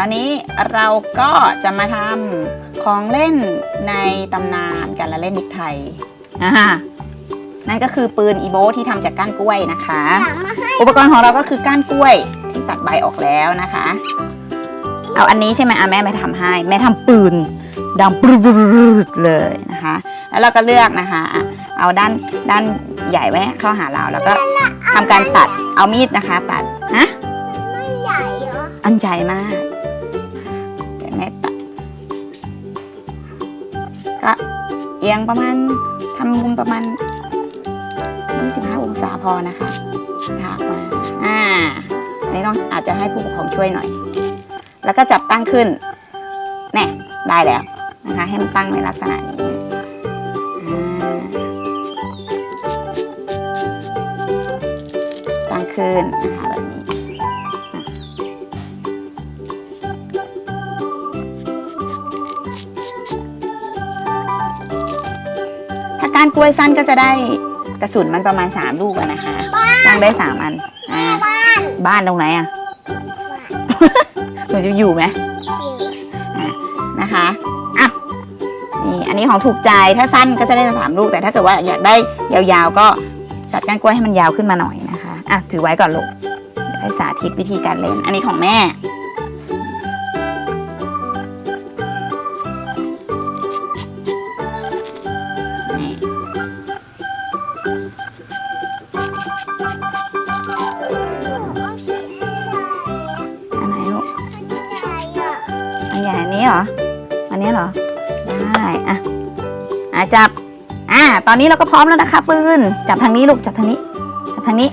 ราวนี้เราก็จะมาทำของเล่นในตำนานการละเล่นเด็กไทยอ่านั่นก็คือปืนอีโบที่ทำจากก้านกล้วยนะคะอยากมาให้อุปกรณ์ของเราก็คือก้านกล้วยที่ตัดใบออกแล้วนะคะ เอาอันนี้ใช่ไหมอะแม่ไม่ทำให้ แม่ทำปืนดังปรึดๆเลยนะคะ แล้วเราก็เลือกนะคะอะเอาด้านด้านใหญ่ไว้เข้าหาเราแล้วก็ทำการตัดเอามีดนะคะ ตัดฮะไม่ใหญ่เหรออันใหญ่มาก ยงประมาณทำมุมประมาณ 25 องศาพอนะคะถากมาอ่าอันนี้ต้องอาจจะให้ผู้ปกครองช่วยหน่อย แล้วก็จับตั้งขึ้นแน่ได้แล้วนะคะให้มันตั้งในลักษณะนี้ตั้งขึ้นนะคะแบบนี้ การกล้วยสั้นก็จะได้กระสุนมันประมาณ 3 ลูกอะนะคะตั้งได้ 3 อันอ่าบ้านบ้านตรงไหนอะหนูจะอยู่ไหมอยู่นะคะอะนี่อันนี้ของถูกใจถ้าสั้นก็จะได้สามลูกแต่ถ้าเกิดว่าอยากได้ยาวๆก็ตัดก้านกล้วยให้มันยาวขึ้นมาหน่อยนะคะอะถือไว้ก่อนลูกเดี๋ยวให้สาธิตวิธีการเล่น อันนี้ของแม่ เหรอ อันนี้เหรอ ได้อะอะจับ อ่าตอนนี้เราก็พร้อมแล้วนะคะปืน จับทางนี้ลูก จับทางนี้ จับทางนี้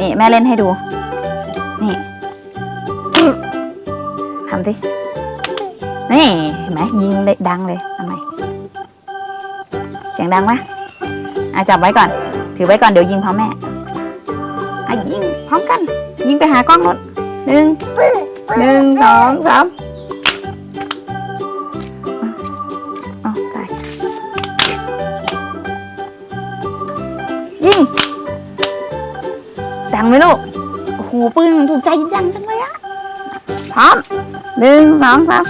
นี่แม่เล่นให้ดู นี่ทำสิ นี่เห็นไหมยิงเลยดังเลยทำไมเสียงดังไหมอะจับไว้ก่อน ถือไว้ก่อนเดี๋ยวยิงพร้อมแม่อะยิงพร้อมกัน ยิงไปหากล้องรถหนึ่งหนึ่งสองสาม ดังไหมลูกโอ้โหปืนถูกใจยังจังเลยอะพร้อมหนึ่งสองสาม